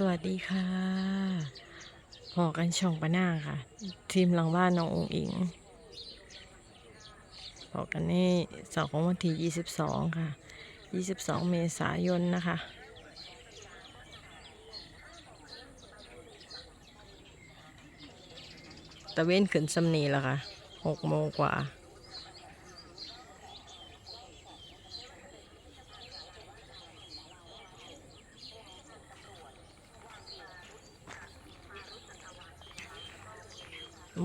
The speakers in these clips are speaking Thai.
สวัสดีค่ะพอกันช่องปะหน้าค่ะ ทีมหลังบ้านน้ององอิงพอกันนี่เสาร์ของวันที่ 22 ค่ะ 22 เมษายนนะคะตะเว้นขึ้นสำนีแล้วค่ะ 6 โมงกว่า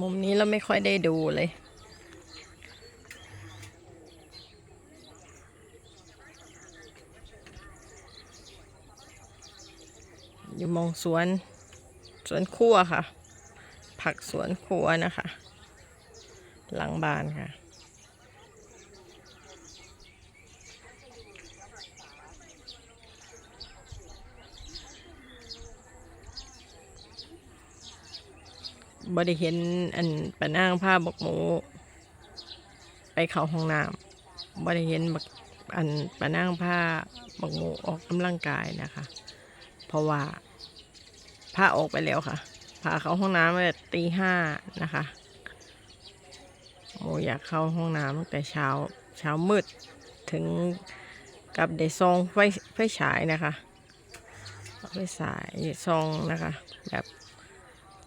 มุมนี้เราไม่ ค่อยได้ดูเลย อยู่มองสวน สวนครัวค่ะ ผักสวนครัวนะคะ หลังบ้านค่ะ บริเห็นอันปะนางผ้าบกหมู ไปเข้าห้องน้ำบริเห็นบักอันปะนางผ้าบกหมูออกกำลังกายนะคะ เพราะว่าผ้าออกไปแล้วค่ะพาเข้าห้องน้ำตั้งแต่ตีห้านะคะโมอยากเข้าห้องน้ำตั้งแต่เช้าเช้ามืดถึงกับได้ซองไฟไฟฉายนะคะไฟฉายซองนะคะ แบบ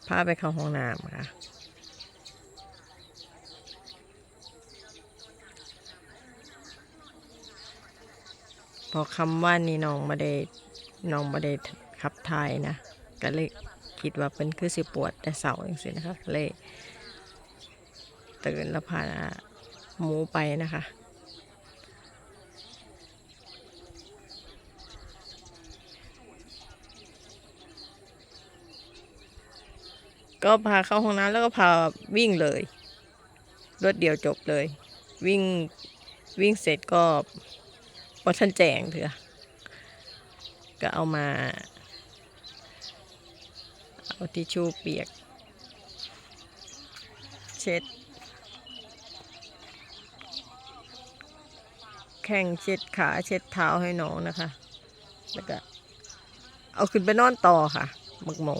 พาไปเข้าห้องน้ำค่ะพอคำว่านี่น้องมาได้น้องมาได้ขับถ่ายนะ ก็เลยคิดว่าเป็นคือสิปวดแต่เสาอย่างสินะคะเลยตื่นแล้วพาหมูไปนะคะ ก็พาเข้าห้องน้ำแล้วก็พาวิ่งเลยรวดเดียวจบเลย วิ่งวิ่งเสร็จก็พอท่านแจงเถอะก็เอามา เอาทิชชู่เปียก เช็ด แข้งเช็ดขาเช็ดเท้าให้น้องนะคะ แล้วก็เอาขึ้นไปนอนต่อค่ะหมกหมู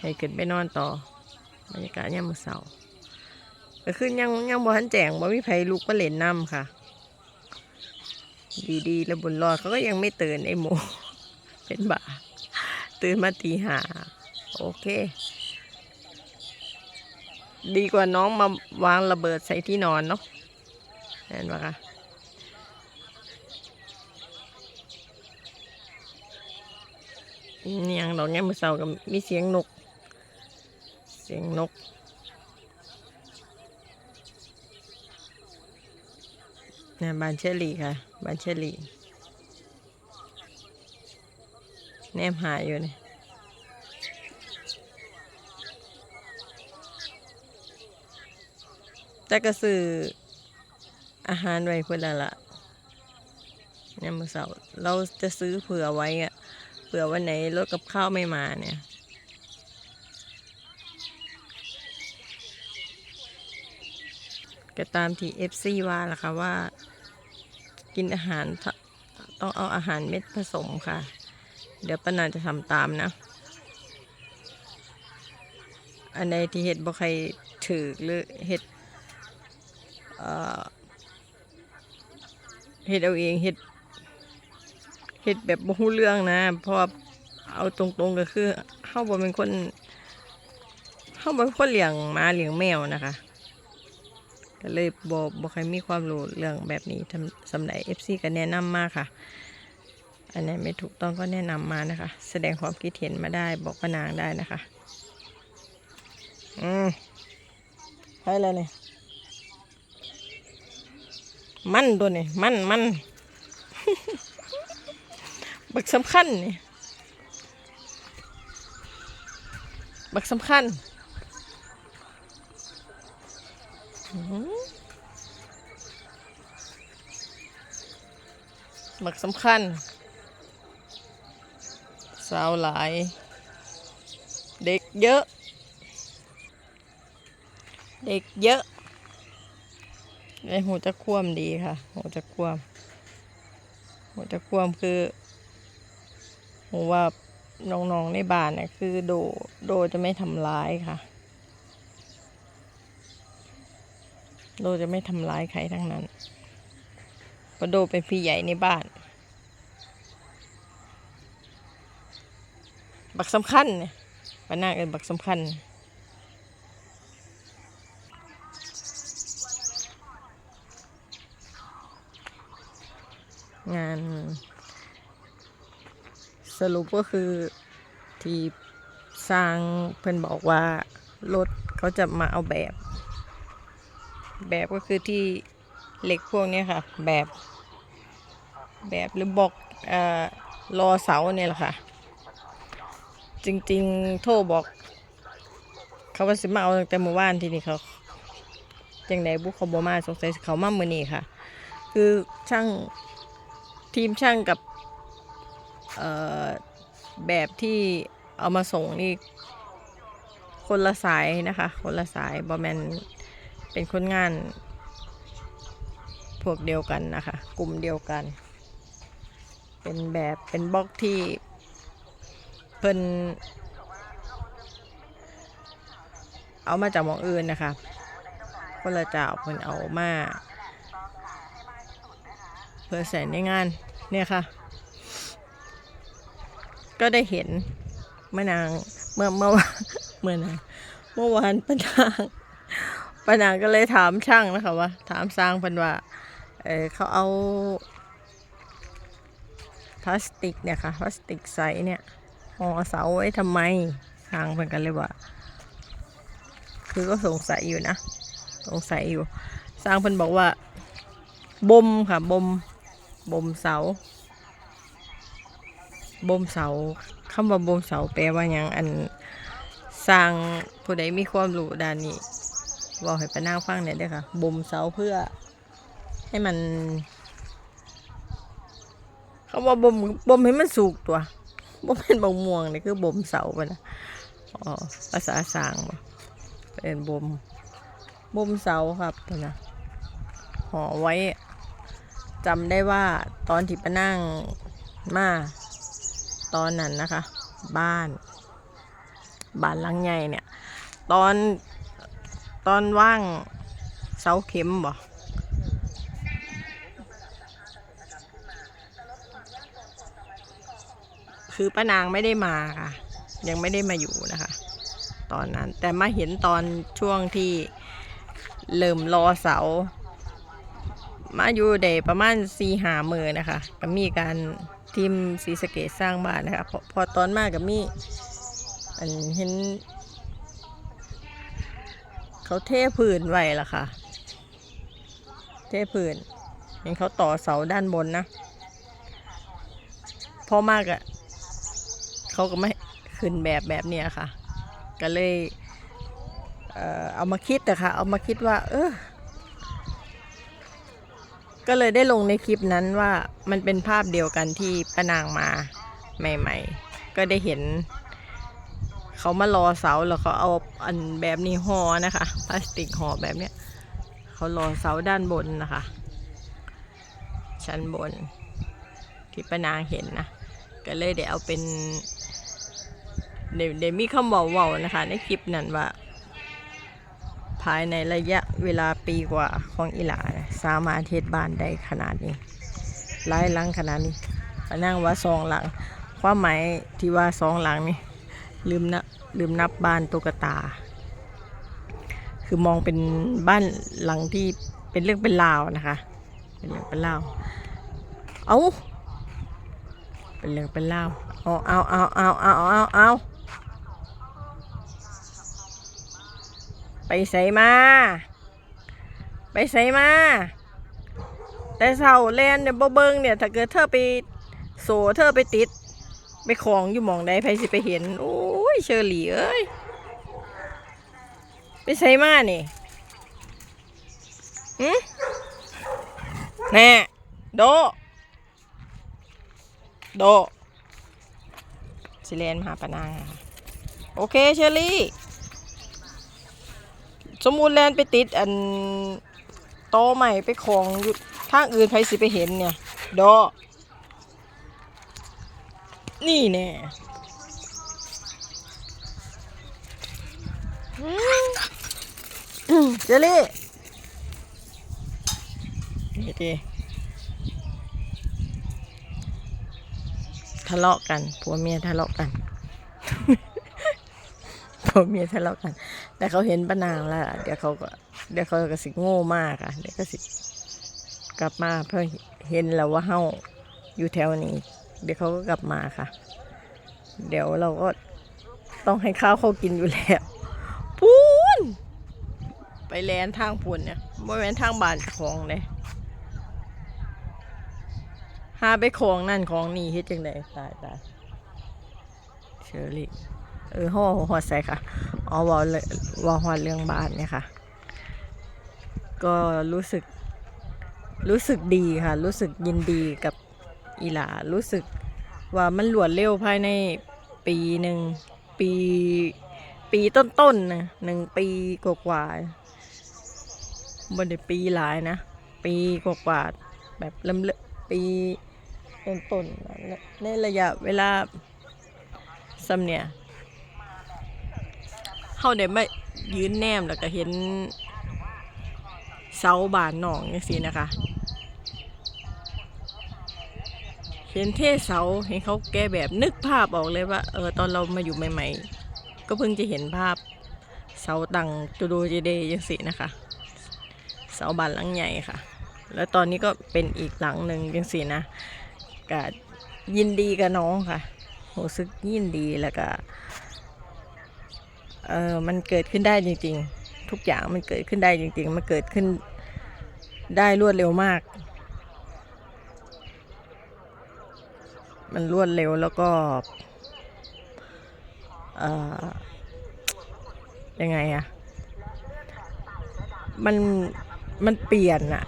ให้ขึ้นไปนอนต่อบรรยากาศยามมื้อเช้าก็คือยังยังบ่ทันแจงบ่มีไผลุกมาเล่นน้ำค่ะ ดีๆแล้วบุญรอดเขาก็ยังไม่ตื่นไอ้หมู เป็นบ้าตื่นมาตีห้าโอเค ดีกว่าน้องมาวางระเบิดใส่ที่นอนเนาะเห็นปะคะนี่ยังดอกเนี่ยมือเสาก็มีเสียงนก สียงนก เนี่ยบานเชอรี่ค่ะ บานเชอรี่แนมหายอยู่เนี่ยแต่ก็ซื้ออาหารไว้เพื่อนละละเนี่ยมือเสาร์เราจะซื้อเผื่อไว้อะเผื่อวันไหนรถกับข้าวไม่มาเนี่ย ก็ตามที่ FC ว่าล่ะค่ะว่า กินอาหารต้องเอาอาหารเม็ดผสมค่ะ เดี๋ยวป้านาจะทำตามนะ อันใดที่เห็ดบ่ใครถือหรือเห็ดเห็ดเอาเองเห็ดเห็ดแบบบ่ฮู้เรื่องนะเพราะเอาตรงๆก็คือเฮาบ่เป็นคนเฮาบ่เป็นคนเลี้ยงหมาเลี้ยงแมวนะคะ ก็เลยบอกบอกใครมีความรู้เรื่องแบบนี้ทำสำหรับเอฟซีก็แนะนำมากค่ะ อันไหนไม่ถูกต้องก็แนะนำมานะคะ แสดงความคิดเห็นมาได้บอกป้านางได้นะคะ อืมใช่แล้วเนี่ยมันตัวนี่มันมันบักสำคัญนี่บักสำคัญ หมักสำคัญ สาวหลาย เด็กเยอะ เด็กเยอะไอหูจะคว่ำดีค่ะ หูจะคว่ำหูจะคว่ำคือเพราะว่าน้องๆในบ้านเนี่ยคือโดโดจะไม่ทำร้ายค่ะ โดจะไม่ทำร้ายใครทั้งนั้นเพราะโดเป็นพี่ใหญ่ในบ้าน บักสำคัญเนี่ยปานาเอินบักสำคัญ งาน สรุปก็คือที่สร้างเพิ่อนบอกว่ารถเขาจะมาเอาแบบ แบบก็คือที่เหล็กพวกนี้ค่ะ แบบ แบบหรือบอกอ่อรอเสาเนี่ยแหละค่ะ จริงๆ โทรบอก เขาว่าสิมาเอาตั้งแต่เมื่อวานที่นี่เขาจังไดบุกเขาบมาสงสัยเขามาเมื่อนี้ค่ะ คือช่างทีมช่างกับแบบที่เอามาส่งนี่คนละสายนะคะ คนละสายบอแมน เป็นคนงาน พวกเดียวกันนะคะ กลุ่มเดียวกัน เป็นแบบเป็นบล็อกที่เพิ่นเอามาจากมองอื่นนะคะคนละเจ้าเพิ่นเอามา เพื่อใส่ในงานเนี่ยค่ะ ก็ได้เห็นมะนางเมื่อเมื่อเมื่อนางเมื่อวานปานาง ปานาก็เลยถามช่างนะคะว่า ถามสร้างเพันว่าเออเขาเอาพลาสติกเนี่ยค่ะพลาสติกใสเนี่ยห่อเสาไว้ทำไมทางเพิ่นกันเลยว่า คือก็สงสัยอยู่นะ สงสัยอยู่ สร้างเพิ่นบอกว่าบ่มค่ะบ่มบ่มเสาบ่มเสาคำว่าบ่มเสาแปลว่าหยังอันสร้างผู้ใดมีความรู้ด้านนี้ บอกให้ปานางฟังหน่อยด้อค่ะบ่มเสาเพื่อ ให้มันคำว่าบ่มบ่มให้มันสุกตัวบ่มเป็นบงม่วงเนี่คือบ่มเสาไปนะอ๋อภาษาสร้างบ่เป็นบ่มบ่มเสาครับปะนะห่อไว้จำได้ว่าตอนที่ปานั่งมาตอนนั้นนะคะ บ้าน บ้านหลังใหญ่เนี่ย ตอน ตอนว่างเสาเข็มบ่คือป้านางไม่ได้มาค่ะ ยังไม่ได้มาอยู่นะคะ ตอนนั้นแต่มาเห็นตอนช่วงที่เริ่มรอเสา มาอยู่ได้ประมาณสี่หามือนะคะ ก็มีการทีมสีสเกตสร้างบ้านนะคะพอพอตอนมากกับมีอันเห็น เขาเทพื้นไว้ละค่ะ เทพื้นเห็นเขาต่อเสาด้านบนนะพอมากอะ่ะเขาก็ไม่ขึ้นแบบแบบเนี้ยค่ะ ก็เลยเอ่อเอามาคิดอะค่ะ เอามาคิดว่า เออก็เลยได้ลงในคลิปนั้นว่ามันเป็นภาพเดียวกันที่ป้านางมาใหม่ ๆ ก็ได้เห็น เขามารอเสาแล้วเขาเอาอันแบบนี้ห่อนะคะพลาสติกห่อแบบเนี้ยเขารอเสาด้านบนนะคะ ชั้นบนที่ป้านางเห็นนะก็เลยได้เอาเป็นเดี๋ยวเดี๋ยวมีคำบอกว้านะคะ ในคลิปนั้นว่า ภายในระยะเวลาปีกว่าของอีหลานสามารถเทศบ้านได้ขนาดนี้หลายหลังขนาดนี้นั่งว่าสองหลัง ความหมายที่ว่าสองหลังนี่ลืมนะ ลืมนับบ้านตุ๊กตา คือมองเป็นบ้านหลังที่เป็นเรื่องเป็นราวนะคะ เป็นเรื่องเป็นราว เอาเป็นเรื่องเป็นราว เอาเอาเอาเอาเอาเอาเอาไปใส่มา ไปใส่มา แต่เสาแลนเนี่ยบ่เบิงเนี่ย ถ้าเกิดเธอไปโซเธอไปติด ไปของอยู่หมองใดไผสิไปเห็น โอ้ ยเชอรี่เอ้ยไปใส่มานี่หืแน่โด โดสิเลนมาหาปะนางโอเคเชอรี่ สมมุติแลนไปติดอันโตใหม่ไปของทางอื่นใครสิไปเห็นเนี่ย โด นี่แน่อืมอืม เจลลี่นี่ดิทะเลาะกันผัวเมียทะเลาะกันผัวเมียทะเลาะกัน แต่เขาเห็นป้านางแล้วเดี๋ยวเขาก็เดี๋ยวเขาก็สิโง่มากอะเดี๋ยวก็สิกลับมาเพื่อเห็นแล้วว่าเฮาอยู่แถวนี้ เดี๋ยวเขาก็กลับมาค่ะ เดี๋ยวเราก็ต้องให้ข้าวเขากินอยู่แล้ว ไปแลนทางพูนเนี่ยบ่แม่นทางบ้านของเลยหาไปของนั่นของนี่เฮ็ดจังไดตายตายเชอรี่เออห่อหัวใส่ค่ะอ๋อเว่าเลว่าฮอดเรื่องบ้านเนี่ยค่ะ ก็รู้สึกรู้สึกดีค่ะ รู้สึกยินดีกับอีหลารู้สึกว่ามันหลวดเร็วภายในปีหนึ่งปีปีต้นๆนนะหนึ่งปีกว่าๆ บนได้ปีหลายนะ ปีกว่าๆแบบเริ่มเริ่มปีต้นๆนในระยะเวลาสำเนี่ยเขาได้มายืนแนมแล้วก็เห็นเสาบานหนองอย่างสีนะคะ เห็นเทเสาเห็นเขาแก้แบบนึกภาพออกเลยว่าเออตอนเรามาอยู่ใหม่ ๆ ก็เพิ่งจะเห็นภาพเสาตังจูโดเจเดยังสีนะคะ สาบานหลังใหญ่ค่ะ แล้วตอนนี้ก็เป็นอีกหลังหนึ่งยังสีนะก็ยินดีกับน้องค่ะรู้สึกยินดีแล้วก็เออมันเกิดขึ้นได้จริง ๆ ทุกอย่างมันเกิดขึ้นได้จริง ๆ มันเกิดขึ้นได้รวดเร็วมาก มันรวดเร็วแล้วก็เออยังไงอะมัน มันเปลี่ยนอะ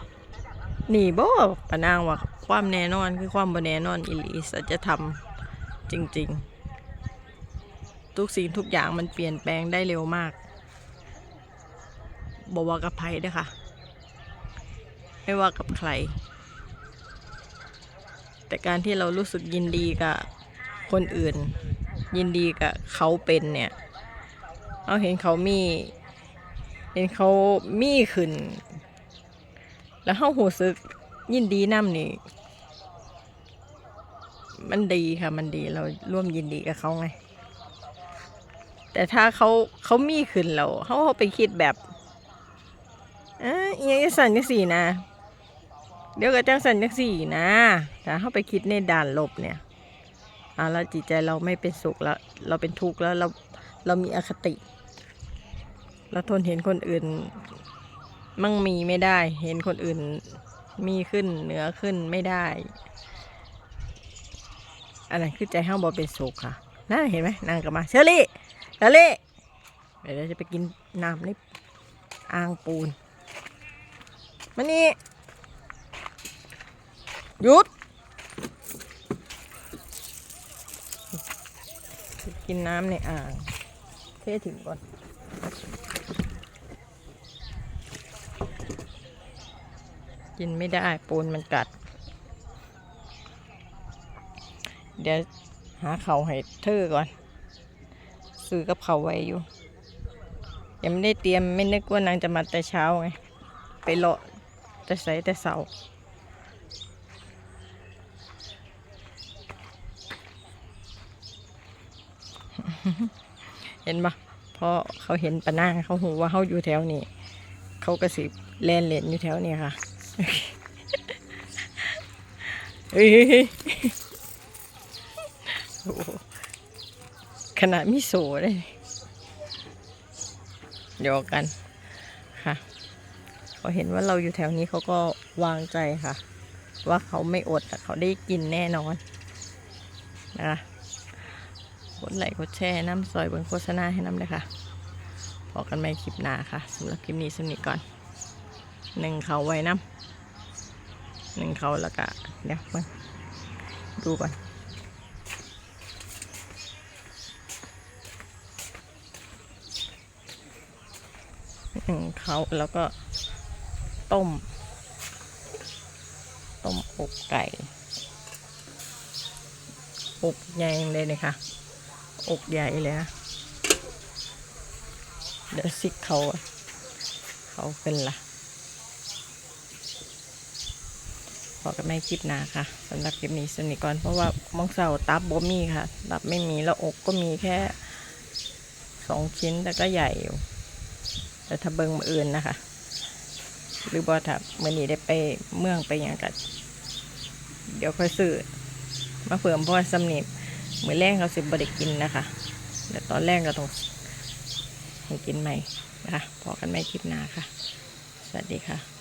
นี่บ่ปะนางว่าความแน่นอนคือความบ่แน่นอนอิลีสัจธรรมจริง ๆ ทุกสิ่งทุกอย่างมันเปลี่ยนแปลงได้เร็วมากบอกว่ากับใครด้อค่ะ ไม่ว่ากับใคร แต่การที่เรารู้สึกยินดีกับคนอื่น ยินดีกับเขาเป็นเนี่ยเราเห็นเขามี เห็นเขามีขึ้น แล้วเขาหูสึกยินดีน้ำนี่ มันดีค่ะ มันดีเราร่วมยินดีกับเขาไง แต่ถ้าเขาเขามีขึ้นเราเขาเขาไปคิดแบบเอ้ยยังสั่นจังสี่นะ เดี๋ยวก็จังสั่นจังสี่นะแต่เขาไปคิดในด่านลบเนี่ยอ่าแล้วจิตใจเราไม่เป็นสุขแล้ว เราเป็นทุกข์แล้วเราเรามีอคติ เราทนเห็นคนอื่น มั่งมีไม่ได้ เห็นคนอื่นมีขึ้นเหนือขึ้นไม่ได้อันนั้นคือใจห้าบอเป็นสุขค่ะน่าเห็นไหมนางกลับมาเชอรี่เชอรี่เดี๋ยวเราจะไปกินน้ำในอ่างปูนมานี่หยุด กินน้ำในอ่างเทถึงก่อน กินไม่ได้ปูนมันกัด เดี๋ยวหาเขาให้เธอก่อน ซื้อกับเขาไว้อยู่ ยังไม่ได้เตรียมไม่นึกว่านางจะมาแต่เช้าไง ไปเลาะแต่ใสแต่เสาเห็นปะเพราะเขาเห็นปะนางเขาหูว่าเขาอยู่แถวนี้ เขาก็สิแลนเลนอยู่แถวนี้ค่ะ เฮ้ยโอ้โหขนาดมิโซเลยเดียวกันค่ะเขาเห็นว่าเราอยู่แถวนี้เขาก็วางใจค่ะ ว่าเขาไม่อดอะเขาได้กินแน่นอนนะคะกดไลค์กดแชร์น้ำซอยเบนโฆษณาให้น้ำเลยค่ะพอกันใหม่คลิปหน้าค่ะสำหรับคลิปนี้สนิทก่อนหนึ่งเขาไว้น้ำ หนึ่งเขาแล้วก็เดี๋ยวมาดูก่อนหนึ่งเขาแล้วก็ต้ม ต้มอกไก่อกใหญ่เลยนี่ค่ะอกใหญ่เลยนะเดี๋ยวซิกเขาเขาเป็นละ พอกันไม่คลิปหนาค่ะสำหรับคลิปนี้สนิก่อนเพราะว่ามองเสาตับบ่มีค่ะ ตับไม่มีแล้วอกก็มีแค่สองชิ้นแต่ก็ใหญ่อยู่แต่ถ้าเบิงมืออื่นนะคะ หรือบ่ถ้ามื่อนี้ได้ไปเมืองไปอย่างกันเดี๋ยวค่อยซื้อมาเพิ่มเพราะว่าสำนีมือแรงเขาสิบ่ได้กินนะคะแต่ตอนแรกก็ต้องให้กินใหม่นะคะพอกันไม่คลิปหนาค่ะ สวัสดีค่ะ